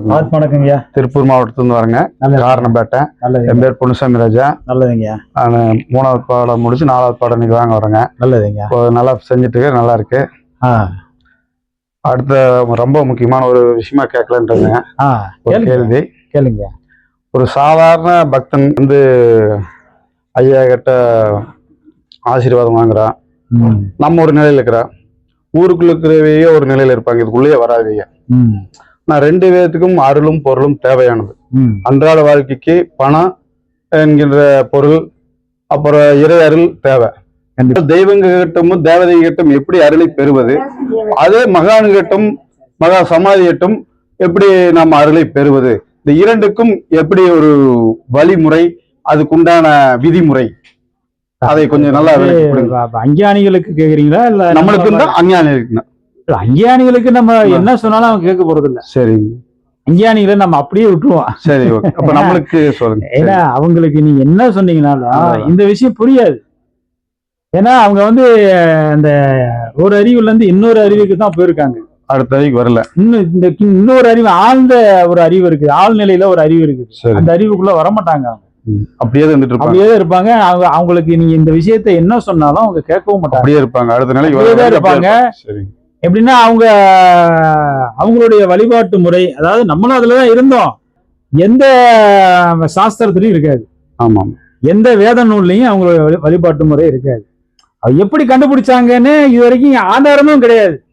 வணக்கம். வணக்கங்கய்யா. திருப்பூர் மாவட்டத்திலிருந்து வரேங்க. நல்லது. என் பேர் பொன்னுசாமி ராஜா நல்லதுங்கய்யா. நான் மூணாவது பாடம் முடிச்சு நாலாவது பாடம் இன்னைக்கு வாங்க வரேங்க. நல்லதுங்க நல்லா செஞ்சுட்டு இருக்கு, நல்லா இருக்கு. அடுத்த ரொம்ப முக்கியமான ஒரு விஷயமா கேட்கலன்றதுங்க கேள்வி. கேளுங்க ஒரு சாதாரண பக்தன் வந்து ஐயா கிட்ட ஆசீர்வாதம் வாங்குறான் நம்ம ஒரு நிலையில இருக்கிறா. ஊருக்குள்ள இருக்கிறவையே ஒரு நிலையில இருப்பாங்க. இதுக்குள்ளேயே வராதீங்க ம். நான் ரெண்டு பேர்த்துக்கும் அருளும் பொருளும் தேவையானது. அன்றாட வாழ்க்கைக்கு பணம் என்கின்ற பொருள் அப்புறம் இறை அருள் தேவை. கண்டிப்பா. தெய்வங்க கிட்டமும் தேவதை கிட்டும் எப்படி அருளை பெறுவது? அதே மகானு கிட்டும் மகா சமாதி கிட்டும் எப்படி நாம் அருளை பெறுவது? இந்த இரண்டுக்கும் எப்படி ஒரு வழிமுறை அதுக்குண்டான விதிமுறை? அதை கொஞ்சம் நல்லா அஞ்ஞானிகளுக்கு கேக்குறீங்களா? இல்ல நம்மளுக்கு தான் இல்ல, அஞ்ஞானிகளுக்கு நம்ம என்ன சொன்னாலும் அவங்க கேட்க போறது இல்ல சரிங்க அஞ்ஞானிகளை நம்ம அப்படியே விட்டுருவோம். சரி ஓகே. அப்ப நம்மளுக்கு சொல்லுங்க. ஏன்னா அவங்களுக்கு நீங்க என்ன சொன்னீங்கனாலும். இந்த விஷயம் புரியாது. ஏன்னா அவங்க வந்து அந்த ஒரு அறிவுல இருந்து இன்னொரு அறிவுக்கு தான் போயிருக்காங்க. அடுத்த வரைக்கும் வரல. இன்னும் இந்த இன்னொரு அறிவு ஆழ்ந்த ஒரு அறிவு இருக்குது ஆழ்நிலையில ஒரு அறிவு இருக்குது சரி. அந்த அறிவுக்குள்ள வரமாட்டாங்க அவங்க. அப்படியே இருந்துட்டு அப்படியே இருப்பாங்க. அவங்க அவங்களுக்கு நீங்க இந்த விஷயத்த என்ன சொன்னாலும் அவங்க கேட்கவும் மாட்டாங்க. அப்படியே இருப்பாங்க. அடுத்த வர இருப்பாங்க. எப்படின்னா அவங்க அவங்களுடைய வழிபாட்டு முறை அதாவது நம்மளும் அதுலதான் இருந்தோம். எந்த சாஸ்திரத்திலையும் இருக்காது. ஆமாம். எந்த வேத நூல்லையும் அவங்களுடைய வழி- வழிபாட்டு முறை இருக்காது. அது எப்படி கண்டுபிடிச்சாங்கன்னு இது வரைக்கும் ஆதாரமும் கிடையாது.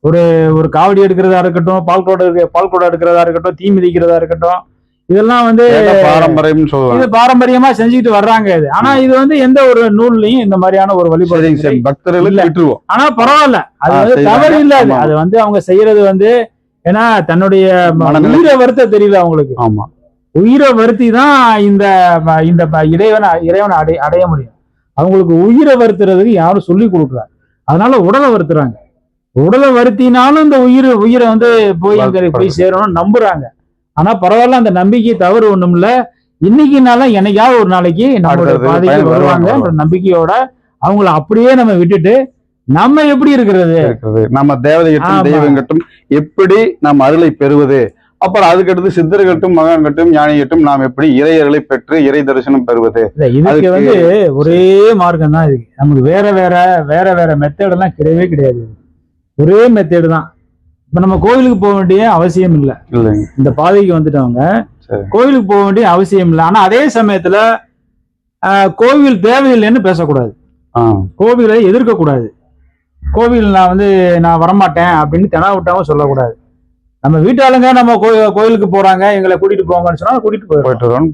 ஒரு ஒரு காவடி எடுக்கிறதா இருக்கட்டும் பால் குடம் பால் குடம் எடுக்கிறதா இருக்கட்டும் தீ மிதிக்கிறதா இருக்கட்டும் இதெல்லாம் வந்து ஏன்னா பாரம்பரியம்னு இது சொல்லுவாங்க பாரம்பரியமா செஞ்சுக்கிட்டு வர்றாங்க இது. ஆனா இது வந்து எந்த ஒரு நூல்லையும் இந்த மாதிரியான ஒரு வழிபாடு பக்தர்களுக்கு இல்ல. விட்டுருவோம். ஆனா பரவாயில்ல. அது வந்து. தவறு இல்ல அது. வந்து அவங்க செய்யறது வந்து ஏன்னா தன்னுடைய. உயிரை வருத்த தெரியல அவங்களுக்கு. ஆமா. உயிரை வருத்தி தான் இந்த இந்த இறைவனை இறைவனை அடை அடைய முடியும். அவங்களுக்கு உயிரை வருத்துறதுக்கு யாரும் சொல்லி கொடுக்கல. அதனால உடலை வருத்துறாங்க. உடலை வருத்தினாலும் இந்த உயிர் உயிரை வந்து போய் போய் சேரணும்னு நம்புறாங்க. ஆனா பரவாயில்ல அந்த நம்பிக்கை தவறு ஒண்ணும் இல்ல இன்னைக்குனால என்னைக்காவது ஒரு நாளைக்கு நம்மளோட பாதைக்கு பயன் வருவாங்க, வருவாங்க நம்பிக்கையோட அவங்கள அப்படியே நம்ம விட்டுட்டு நம்ம எப்படி இருக்கிறது? நம்ம தேவதைகட்டும். தெய்வங்கட்டும் எப்படி நாம் அருளை பெறுவது? அப்புறம் அதுக்கடுத்து சித்தர்கள்ட்டும் மகான்கட்டும் ஞானிகட்டும் நாம் எப்படி இறை அருளை பெற்று இறை தரிசனம் பெறுவது? இதுக்கு வந்து ஒரே மார்க்கம் தான் இருக்கு நமக்கு வேற வேற வேற வேற மெத்தட் எல்லாம் கிடையவே கிடையாது. ஒரே மெத்தேடு தான். இப்ப நம்ம கோவிலுக்கு போக வேண்டிய அவசியம் இல்லை. இல்லைங்க. இந்த பாதைக்கு வந்துட்டவங்க. கோவிலுக்கு போக வேண்டிய அவசியம் இல்லை. ஆனா அதே சமயத்துல கோவில் தேவையில்லைன்னு பேசக்கூடாது. கோவிலை எதிர்க்க கூடாது. கோவில் நான் வந்து நான் வரமாட்டேன் அப்படின்னு தெனா விட்டாவும் சொல்லக்கூடாது. நம்ம வீட்டாளுங்க நம்ம கோயிலுக்கு போறாங்க எங்களை கூட்டிட்டு போங்கன்னு சொன்னா கூட்டிட்டு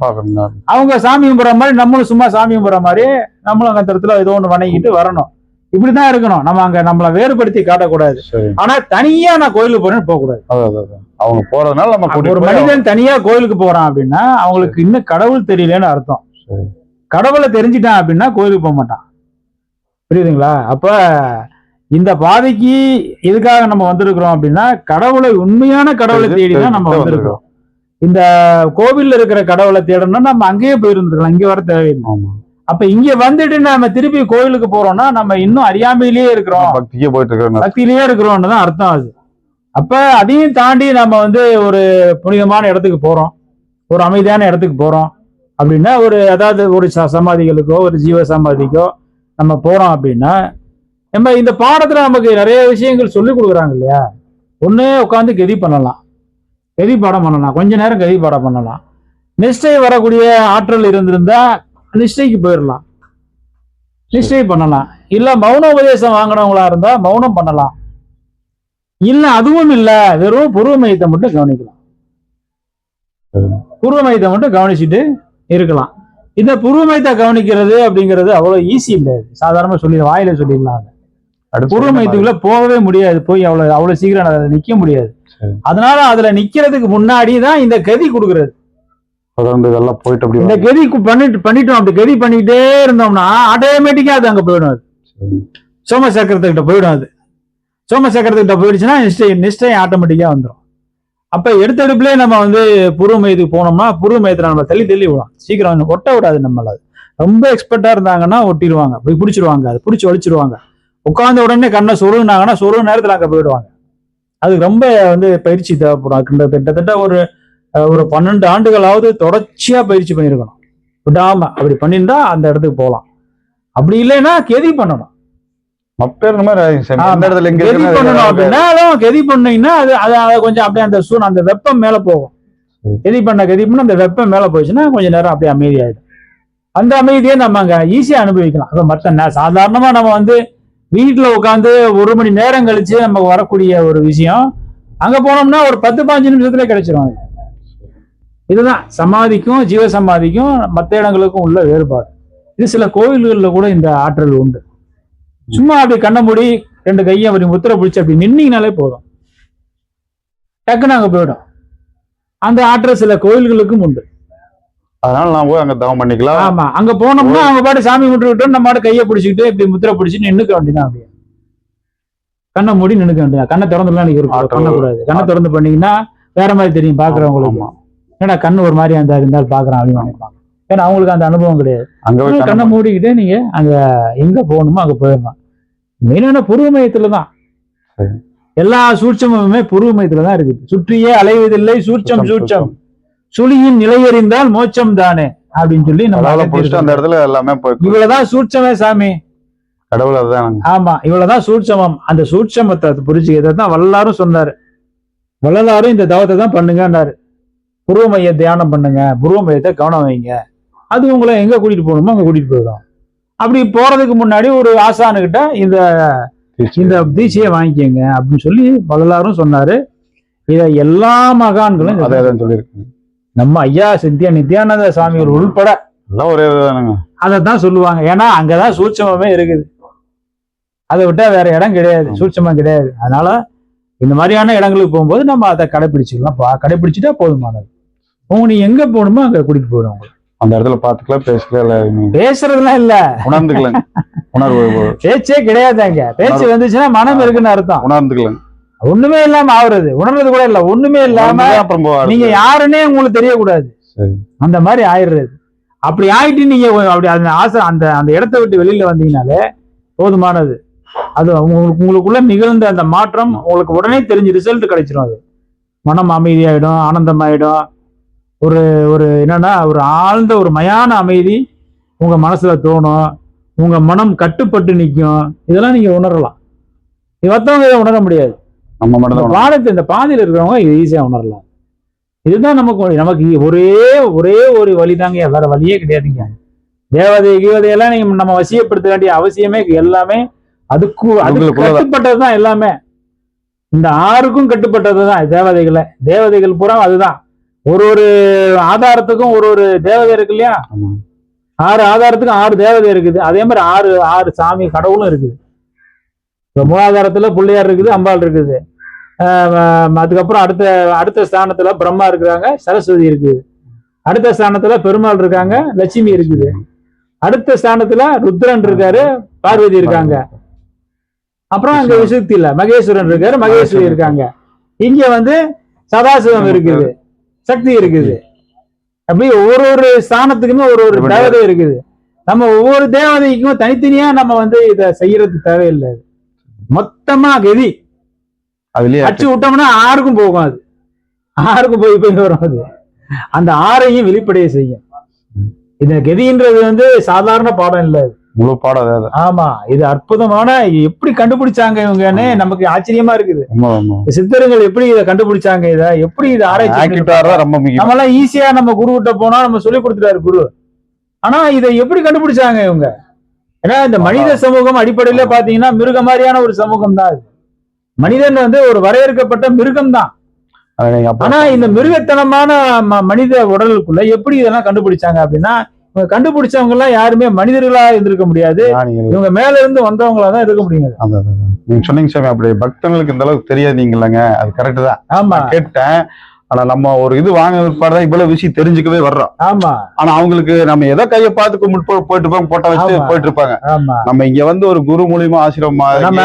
பாக்குறோங்க அவங்க சாமி கும்பிட்ற மாதிரி நம்மளும் சும்மா சாமி கும்பிட்ற மாதிரி நம்மளும் அந்த இடத்துல ஏதோ ஒண்ணு வணங்கிட்டு வரணும். இப்படிதான் இருக்கணும். நம்ம அங்க நம்மள வேறுபடுத்தி காட்டக்கூடாது. ஆனா தனியா நான் கோயிலுக்கு போறேன்னு போக கூடாது அதான், அதான், அதான். அவங்க போறதுனால நம்ம ஒரு மனிதன் தனியா கோயிலுக்கு போறான் அப்படின்னா அவங்களுக்கு இன்னும் கடவுள் தெரியலன்னு அர்த்தம். கடவுளை தெரிஞ்சிட்டான் அப்படின்னா கோயிலுக்கு போக மாட்டான். புரியுதுங்களா? அப்ப இந்த பாதைக்கு எதுக்காக நம்ம வந்திருக்கிறோம் அப்படின்னா கடவுளை உண்மையான கடவுளை தேடி தான் நம்ம வந்திருக்கிறோம். இந்த கோவில்ல இருக்கிற கடவுளை தேடணும்னா நம்ம அங்கேயே போயிருந்துருக்கலாம். இங்க வர தேவையில்லை. அப்ப இங்க வந்துட்டு நம்ம திருப்பி கோயிலுக்கு போறோம்னா நம்ம இன்னும் அறியாமையிலேயே இருக்கிறோம். பக்திக்கே போயிட்டு இருக்கிறோம் பக்தியிலேயே இருக்கிறோம்னு தான் அர்த்தம் அது. அப்ப அதையும் தாண்டி நம்ம வந்து ஒரு புனிதமான இடத்துக்கு போறோம். ஒரு அமைதியான இடத்துக்கு போறோம். அப்படின்னா ஒரு அதாவது ஒரு சமாதிகளுக்கோ ஒரு ஜீவ சமாதிக்கோ நம்ம போறோம் அப்படின்னா நம்ம இந்த பாடத்துல நமக்கு நிறைய விஷயங்கள் சொல்லி கொடுக்குறாங்க இல்லையா? ஒண்ணே உட்காந்து கெதி பண்ணலாம். கெதி பாடம் பண்ணலாம். கொஞ்ச நேரம் கெதி பாடம் பண்ணலாம். நிஷ்டை வரக்கூடிய ஆற்றல் இருந்திருந்தா நிஷ்டைக்கு போயிடலாம் நிஷ்டை பண்ணலாம். இல்ல மௌன உபதேசம் வாங்கினவங்களா இருந்தா மௌனம் பண்ணலாம். இல்ல அதுவும் இல்ல வெறும் பூர்வ மையத்தை மட்டும் கவனிக்கலாம். சரி. பூர்வ மையத்தை மட்டும் கவனிச்சுட்டு இருக்கலாம். இந்த பூர்வ மையத்தை கவனிக்கிறது அப்படிங்கிறது அவ்வளவு ஈஸி இல்ல சாதாரணமா சொல்லி வாயில சொல்லிடலாம் அதை. அடுத்து பூர்வ என்ன மையத்துக்குள்ள போகவே முடியாது. போய் அவ்வளவு அவ்வளவு சீக்கிரம் அதுல நிக்க முடியாது. அதனால அதுல நிக்கிறதுக்கு முன்னாடி தான் இந்த கதி கொடுக்கறது. தொடர்ந்து இதெல்லாம் போயிட்டு அப்படி இந்த. கதி பண்ணிட்டு பண்ணிட்டோம் அப்படி. கதி பண்ணிக்கிட்டே இருந்தோம்னா ஆட்டோமேட்டிக்கா அது அங்க போயிடும் அது சரி. சோம சக்கரத்துக்கிட்ட போயிடும் அது சோம சக்கரத்துக்கிட்ட போயிடுச்சுன்னா நிஷ்டை நிஷ்டை ஆட்டோமேட்டிக்கா வந்துடும் அப்ப எடுத்தெடுப்புலயே நம்ம வந்து பூர்வ மையத்துக்கு போனோம்னா பூர்வ மையத்துல நம்ம தள்ளி தள்ளி விடும் சீக்கிரம் ஒட்ட விடாது நம்மள. அது ரொம்ப எக்ஸ்பர்ட்டா இருந்தாங்கன்னா ஒட்டிடுவாங்க. போய் பிடிச்சிருவாங்க அது பிடிச்சி ஒழிச்சிருவாங்க உட்கார்ந்த உடனே கண்ணை சொருகுனாங்கன்னா சொருகு நேரத்துல அங்க போயிடுவாங்க. அதுக்கு ரொம்ப வந்து பயிற்சி தேவைப்படும். கிட்டத்தட்ட ஒரு ஒரு பன்னெண்டு ஆண்டுகளாவது தொடர்ச்சியா பயிற்சி பண்ணியிருக்கணும். விடாம அப்படி பண்ணியிருந்தா அந்த இடத்துக்கு போகலாம். அப்படி இல்லைன்னா கெதி பண்ணணும். கெதி பண்ணீங்கன்னா அது அது கொஞ்சம் அப்படியே அந்த சூழ் அந்த வெப்பம் மேல போகும். கெதி பண்ண கெதி பண்ண அந்த வெப்பம் மேல போச்சுன்னா கொஞ்ச நேரம் அப்படியே அமைதியாயிடும். அந்த அமைதியை நம்ம அங்க ஈஸியா அனுபவிக்கலாம். அப்ப மற்ற சாதாரணமா நம்ம வந்து வீட்டுல உட்காந்து ஒரு மணி நேரம் கழிச்சு நம்ம வரக்கூடிய ஒரு விஷயம். அங்க போனோம்னா ஒரு பத்து பாஞ்சு நிமிஷத்துல கிடைச்சிரும். இதுதான் சமாதிக்கும் ஜீவ சமாதிக்கும் மற்ற இடங்களுக்கும் உள்ள வேறுபாடு. இது சில கோயில்களில் கூட இந்த ஆற்றல் உண்டு. சும்மா அப்படி கண்ண மூடி ரெண்டு கையும் அப்படி முத்திரை பிடிச்சி அப்படி நின்னீங்கனாலே போதும். டக்குன்னு அங்க போயிடும். அந்த ஆற்றல் சில கோயில்களுக்கும் உண்டு. அதனால நான் போய் அங்க தவம் பண்ணிக்கலாம். ஆமா அங்க போனோம்னா அவங்க பாட்டு சாமி விட்டு விட்டு நம்ம பாட்டு கையை பிடிச்சிக்கிட்டு இப்படி முத்திரை பிடிச்சிட்டு நின்னுக்க வேண்டியதான் அப்படியே. கண்ணை மூடி நின்னுக்க வேண்டியதான் கண்ணை திறந்துலாம். பண்ணக்கூடாது கண்ணை திறந்து பண்ணீங்கன்னா வேற மாதிரி தெரியும் பாக்குறவங்களுக்கு. ஏன்னா கண்ணு ஒரு மாதிரி அந்த இருந்தால் பாக்குறான் அப்படின்னு ஏன்னா அவங்களுக்கு அந்த அனுபவம் கிடையாது. அங்க கண்ணை மூடிக்கிட்டு நீங்க அங்க எங்க போகணுமோ அங்க போயிடலாம். மெயினான புருவ மையத்துல தான். சரி. எல்லா சூட்சமுமே புருவ மையத்துல தான் இருக்குது. சுற்றியே அலைவதில்லை சூட்சம் சூட்சம் சுழியின் நிலையறிந்தால் மோட்சம் தானே அப்படின்னு சொல்லி நம்ம அந்த இடத்துல எல்லாமே இவ்வளவுதான் சூட்சமே சாமி. கடவுள் அதுதான் ஆமா இவ்வளவுதான் சூட்சமம். அந்த சூட்சமத்தை புரிஞ்சுக்கிறத தான் வல்லாரும் சொன்னாரு. வள்ளலாரும் இந்த தவத்தை தான் பண்ணுங்கன்னாரு. புருவ மைய தியானம் பண்ணுங்க புருவ மையத்தை கவனம் வைங்க. அது உங்களை எங்க கூட்டிட்டு போகணுமோ அங்க கூட்டிட்டு போயிடும். அப்படி போறதுக்கு முன்னாடி ஒரு ஆசானுகிட்ட இந்த இந்த தீட்சையை வாங்கிக்கோங்க அப்படின்னு சொல்லி வள்ளலாரும் சொன்னாரு. இதை எல்லா மகான்களும் அதே இதை- தான் சொல்லியிருக்கேன் நம்ம ஐயா சித்தியா நித்யானந்த சுவாமிகள் உள்பட. எல்லாம் ஒரே இதுதானுங்க அதை தான் சொல்லுவாங்க. ஏன்னா அங்கதான் சூட்சமமே இருக்குது. அதை விட்டா வேற இடம் கிடையாது. ஆமா. சூட்சமம் கிடையாது. அதனால இந்த மாதிரியான இடங்களுக்கு போகும்போது நம்ம அதை கடைபிடிச்சிக்கலாம் பா- கடைபிடிச்சிட்டா போதுமானது. உங்க நீ எங்க போகணுமோ அங்க கூட்டிட்டு போயிடும். அந்த இடத்துல பாத்துக்கலாம் பேசிக்கலாம் பேசுறதுலாம் இல்ல. உணர்ந்துக்கலாம். உணர்வு பேச்சே கிடையாது அங்க. பேச்சு வந்துச்சுன்னா மனம் இருக்குன்னு அர்த்தம். உணர்ந்துக்கலாம். ஒண்ணுமே இல்லாம ஆகுறது உணர்றது கூட இல்ல. ஒண்ணுமே இல்லாம. நீங்க யாருன்னே உங்களுக்கு தெரியக்கூடாது. அந்த மாதிரி ஆயிடுறது. அப்படி ஆயிட்டு நீங்க அப்படி அந்த ஆசை அந்த அந்த இடத்த விட்டு வெளியில வந்தீங்கனாலே போதுமானது. அது உங்களுக்கு உங்களுக்குள்ள நிகழ்ந்த அந்த மாற்றம் உங்களுக்கு உடனே தெரிஞ்சு ரிசல்ட் கிடைச்சிரும் அது. மனம் அமைதியாயிடும் ஆனந்தமாயிடும். ஒரு ஒரு என்னன்னா ஒரு ஆழ்ந்த ஒரு மயான அமைதி உங்க மனசுல தோணும். உங்க மனம் கட்டுப்பட்டு நிற்கும் இதெல்லாம் நீங்க உணரலாம். இது மத்தவங்க இதை உணர முடியாது. நம்ம மட்டும் பாடத்தை இந்த பாதையில் இருக்கிறவங்க இது ஈஸியா உணரலாம். இதுதான் நமக்கு வழி. நமக்கு ஒரே ஒரே ஒரு வழிதாங்க வேற வழியே கிடையாதுங்க. தேவதை கீவதையெல்லாம் நீங்க நம்ம வசியப்படுத்த வேண்டிய அவசியமே எல்லாமே அதுக்கு அதுக்கு. கட்டுப்பட்டது தான் எல்லாமே. இந்த ஆறுக்கும் கட்டுப்பட்டது தான் தேவதைகளை தேவதைகள் பூரா அதுதான். ஒரு ஒரு ஆதாரத்துக்கும் ஒரு ஒரு தேவதை இருக்கு இல்லையா. ஆறு ஆதாரத்துக்கும் ஆறு தேவதை இருக்குது. அதே மாதிரி ஆறு ஆறு சாமி கடவுளும் இருக்குது. இப்ப மூலாதாரத்துல பிள்ளையார் இருக்குது அம்பாள் இருக்குது. அதுக்கப்புறம் அடுத்த அடுத்த ஸ்தானத்துல பிரம்மா இருக்கிறாங்க சரஸ்வதி இருக்குது. அடுத்த ஸ்தானத்துல பெருமாள் இருக்காங்க லட்சுமி இருக்குது. அடுத்த ஸ்தானத்துல ருத்ரன் இருக்காரு பார்வதி இருக்காங்க. அப்புறம் அங்க விசுக்தியில மகேஸ்வரன் இருக்காரு மகேஸ்வரி இருக்காங்க. இங்க வந்து சதாசிவம் இருக்குது. சக்தி இருக்குது. அப்படி ஒரு ஒரு ஸ்தானத்துக்குமே ஒரு ஒரு தேவதை இருக்குது. நம்ம ஒவ்வொரு தேவதைக்கும் தனித்தனியா நம்ம வந்து இத செய்யறது தேவையில்லை. மொத்தமா கதி. அதுலயே அடிச்சு விட்டோம்னா ஆறுக்கும் போகும் அது. ஆறுக்கும் போய் போய் வரும் அது. அந்த ஆறையும் வெளிப்படைய செய்யும். இந்த கதின்றது வந்து சாதாரண பாடம் இல்ல இது. முழு பாடம் அதே. ஆமா இது அற்புதமான எப்படி கண்டுபிடிச்சாங்க இவங்கன்னு நமக்கு ஆச்சரியமா இருக்குது. சித்தர்கள் எப்படி இதை கண்டுபிடிச்சாங்க இத? எப்படி இதை ஆராய்ச்சி ரொம்ப முக்கியம் நம்ம எல்லாம் ஈஸியா நம்ம குரு கிட்ட போனா நம்ம சொல்லி கொடுத்துட்டாரு குரு. ஆனா இதை எப்படி கண்டுபிடிச்சாங்க இவங்க? ஏன்னா இந்த மனித சமூகம் அடிப்படையில பாத்தீங்கன்னா மிருக மாதிரியான ஒரு சமூகம் தான் இது மனிதன் வந்து ஒரு வரையறுக்கப்பட்ட மிருகம் தான். அதை ஆனா இந்த மிருகத்தனமான மனித உடலுக்குள்ள எப்படி இதெல்லாம் கண்டுபிடிச்சாங்க அப்படின்னா கண்டுபிடிச்சவங்க எல்லாம் யாருமே மனிதர்களா இருந்திருக்க முடியாது. இவங்க மேல இருந்து வந்தவங்களா தான் இருக்க முடியும். நீங்க சொன்னீங்க சாமி அப்படி பக்தர்களுக்கு இந்த அளவுக்கு தெரியாதீங்கல்லங்க அது கரெக்ட் தான். ஆமா. கேட்டேன். ஆனா நம்ம ஒரு இது வாங்க தான் இவ்வளவு விஷயம் தெரிஞ்சுக்கவே வர்றோம். ஆமா. ஆனா அவங்களுக்கு நம்ம எதை கையை பார்த்து கும்பிட்டு போயிட்டு இருப்பாங்க போட்டோ வச்சு. போயிட்டு இருப்பாங்க. நம்ம இங்க வந்து ஒரு குரு மூலியமா ஆசிரம் நம்ம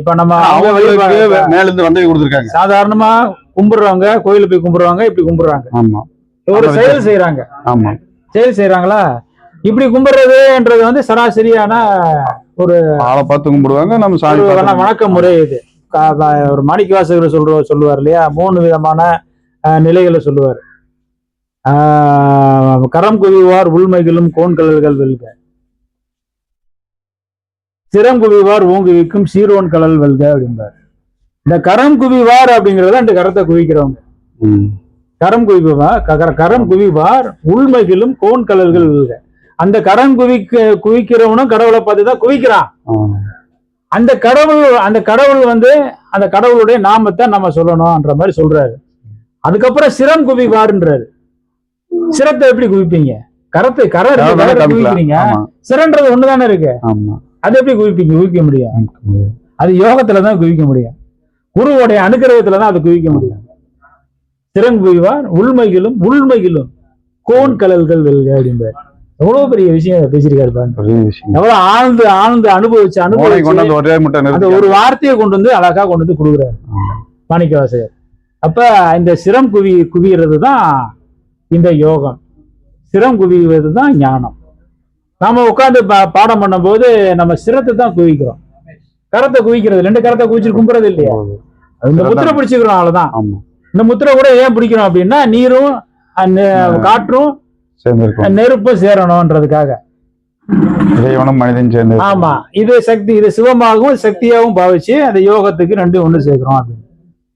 இப்ப நம்ம அவங்க அவங்களுக்கு மேல இருந்து வந்து கொடுத்துருக்காங்க. சாதாரணமா கும்பிடுறவங்க கோயிலுக்கு போய் கும்பிடுவாங்க இப்படி கும்பிடுறாங்க. ஆமா. ஒரு செயல் செய்யறாங்க ஆமா. செயல் செய்யறாங்களா இப்படி கும்பிடுறதுன்றது வந்து சராசரியான ஆளை பார்த்து கும்பிடுவாங்க நம்ம சாமி ஒரு வணக்க முறை இது. ஒரு மாணிக்கவாசகர் சொல்ற சொல்லுவார் இல்லையா? மூணு விதமான நிலைகளை சொல்லுவார். ஆஹ், கரம் குவிவார் உள்மைகளும் கோண்கலல்கள் வெல்க. சிரம் குவிவார் ஓங்குவிக்கும் சீரோன் கலல் வெல்க அப்படிம்பார். இந்த கரம் குவிவார் அப்படிங்கறது அந்த கரத்தை குவிக்கிறவங்க. கரம் குவிவார் க- கரம் குவிவார் உள்மைகளும் கோன் கலல்கள் வெல்க அந்த கரம் குவிக்க குவிக்கிறவனும் கடவுளை பார்த்து தான் குவிக்கிறான். அந்த கடவுள் அந்த கடவுள் வந்து அந்த கடவுளுடைய நாமத்தை நம்ம சொல்லணும்ன்ற மாதிரி சொல்றாரு. அதுக்கப்புறம் சிரம் குவிவார்ன்றாரு சிரத்தை எப்படி குவிப்பீங்க? கரத்தை கரை. குவிக்கிறீங்க. சிரன்றது ஒண்ணுதானே இருக்கு. அது எப்படி குவிப்பீங்க? குவிக்க முடியும். அது யோகத்துல தான் குவிக்க முடியும். குருவுடைய அனுகிரகத்துல தான் அது குவிக்க முடியும். சிறன் குவிவார் உள்மைகளும் உள்மைகளும் கோன் கலல்கள் வெல்க அப்படிம்பாரு. எவ்வளவு பெரிய விஷயம் பேசியிருக்காரு எவ்வளவு ஆழ்ந்து ஆழ்ந்து அனுபவிச்சு வந்து ஒரே அந்த வார்த்தையை கொண்டு வந்து அழகா கொண்டு வந்து கொடுக்குறாரு. மாணிக்க வாசகர் அப்ப இந்த சிரம் குவி குவிகிறது தான் இந்த யோகம். சிரம் குவிவது தான் ஞானம். நாம உட்கார்ந்து பா- பாடம் பண்ணும்போது நம்ம சிரத்தை தான் குவிக்கிறோம். கரத்தை குவிக்கிறது ரெண்டு கரத்தை குவிச்சு கும்புறது இல்லையா? இந்த முத்திரை பிடிச்சுக்கிறோம் அவ்வளவுதான். ஆமா. இந்த முத்திரை கூட ஏன் பிடிக்கிறோம் அப்படின்னா நீரும் காற்றும் நெருப்பும் சேரணும்ன்றதுக்காக இறைவனும் மனிதன் சேர்ந்து ஆமா. இது சக்தி இது சிவமாகவும் சக்தியாகவும் பாவிச்சு அந்த யோகத்துக்கு ரெண்டும் ஒண்ணு சேர்க்கிறோம் அப்படின்னு.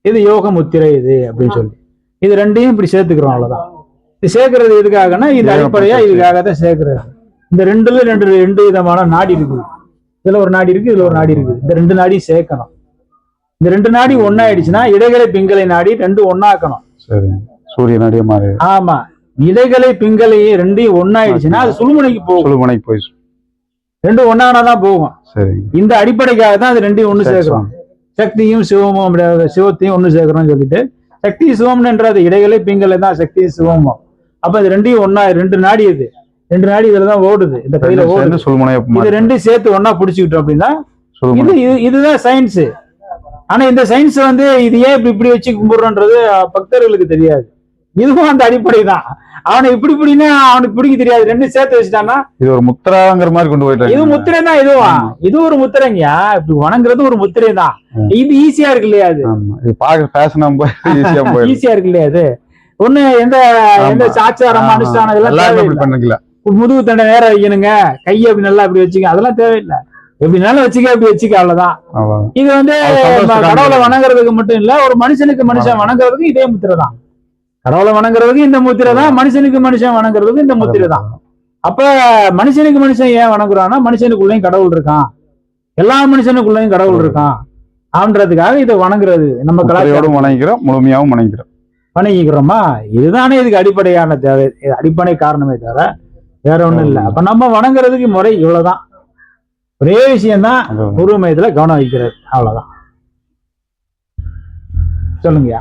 இது யோக முத்திரை இது அப்படின்னு சொல்லி. இது ரெண்டையும் இப்படி சேர்த்துக்கிறோம் அவ்வளவுதான். இது சேர்க்கறது எதுக்காகன்னா இந்த யோக அடிப்படையா. இதுக்காக தான் சேர்க்கிறது. இந்த ரெண்டுல ரெண்டு ரெண்டு விதமான நாடி இருக்குது. இதுல ஒரு நாடி இருக்கு இதுல ஒரு நாடி இருக்குது. இந்த ரெண்டு நாடியும் சேர்க்கணும். இந்த ரெண்டு நாடி ஒன்னாயிடுச்சுன்னா இடைகளை பிங்களை நாடி ரெண்டு ஒன்னாக்கணும் சரி. சூரிய நடிக மாறி. ஆமா. இடைகளை பிங்களை ரெண்டையும் ஒன்னாயிடுச்சுன்னா அது சுழுமுனைக்கு போகும். சுழுமனைக்கு போய் ரெண்டு ஒன்னானாதான் போகும். சரி. இந்த அடிப்படைக்காக தான் அது ரெண்டையும் ஒண்ணு சரி, சேர்க்கிறோம். சக்தியும் சிவமும் சிவத்தையும் ஒண்ணு சேர்க்கிறோம்னு சொல்லிட்டு சக்தி சிவம்ன்றது இடைகளை பிங்களை தான் சக்தி சிவமும். அப்ப இது ரெண்டையும் ஒண்ணா ரெண்டு நாடி இது. ரெண்டு நாடி இதுல தான் ஓடுது. இந்த கையில ஓடுது. இது ரெண்டும் சேர்த்து ஒண்ணா புடிச்சுக்கிட்டோம் அப்படின்னா இது- இதுதான் சயின்ஸ் ஆனா இந்த சயின்ஸ் வந்து இது ஏன் இப்படி இப்படி வச்சு கும்பிடுறோன்றது பக்தர்களுக்கு தெரியாது. இதுவும் அந்த அடிப்படை தான் அவனை இப்படி இப்படின்னா அவனுக்கு பிடிக்க தெரியாது. ரெண்டும் சேர்த்து வச்சுட்டான்னா இது ஒரு முத்திராங்கிற மாதிரி கொண்டு இது போயிட்டாங்க. முத்திரை தான் இதுவா. இது ஒரு முத்திரைங்கயா இப்படி வணங்குறது ஒரு முத்திரை தான். இது ஈஸியா இருக்கு இல்லையா அது? இது ஃபேஷனா போய் ஈஸியா இருக்கு இல்லையா அது? ஒண்ணு எந்த எந்த சாச்சாரம் அனுஷ்டானம் இதெல்லாம் முதுகு தண்டை நேரம் வைக்கணுங்க. கையை அப்படி நல்லா அப்படி வச்சுக்க. அதெல்லாம் தேவையில்லை. எப்படினாலும் வச்சுக்க அப்படி வச்சுக்க அவ்வளவுதான். இது வந்து கடவுளை. வணங்குறதுக்கு மட்டும் இல்ல ஒரு மனுஷனுக்கு மனுஷன் வணங்குறதுக்கு இதே முத்திரை தான் கடவுளை வணங்குறதுக்கு இந்த முத்திரை தான் மனுஷனுக்கு மனுஷன் வணங்குறதுக்கு இந்த முத்திரை தான் அப்ப மனுஷனுக்கு மனுஷன் ஏன் வணங்குறான்னா மனுஷனுக்குள்ளேயும் கடவுள் இருக்கான். எல்லா மனுஷனுக்குள்ளேயும் கடவுள் இருக்கான். ஆன்றதுக்காக இதை வணங்குறது நம்ம கலாச்சாரம். முத்திரையோடும் வணங்கிக்கிறோம் முழுமையாவும் வணங்கிக்கிறோம் வணங்கிக்கிறோமா? இதுதானே இதுக்கு அடிப்படையான தேவை. இது அடிப்படை காரணமே தவிர வேற ஒண்ணும் இல்லை. அப்ப நம்ம வணங்குறதுக்கு முறை இவ்வளவுதான். ஒரே விஷயம்தான் அது உருவமயத்துல கவனம் வைக்கிறது அவ்வளவுதான். சொல்லுங்கய்யா.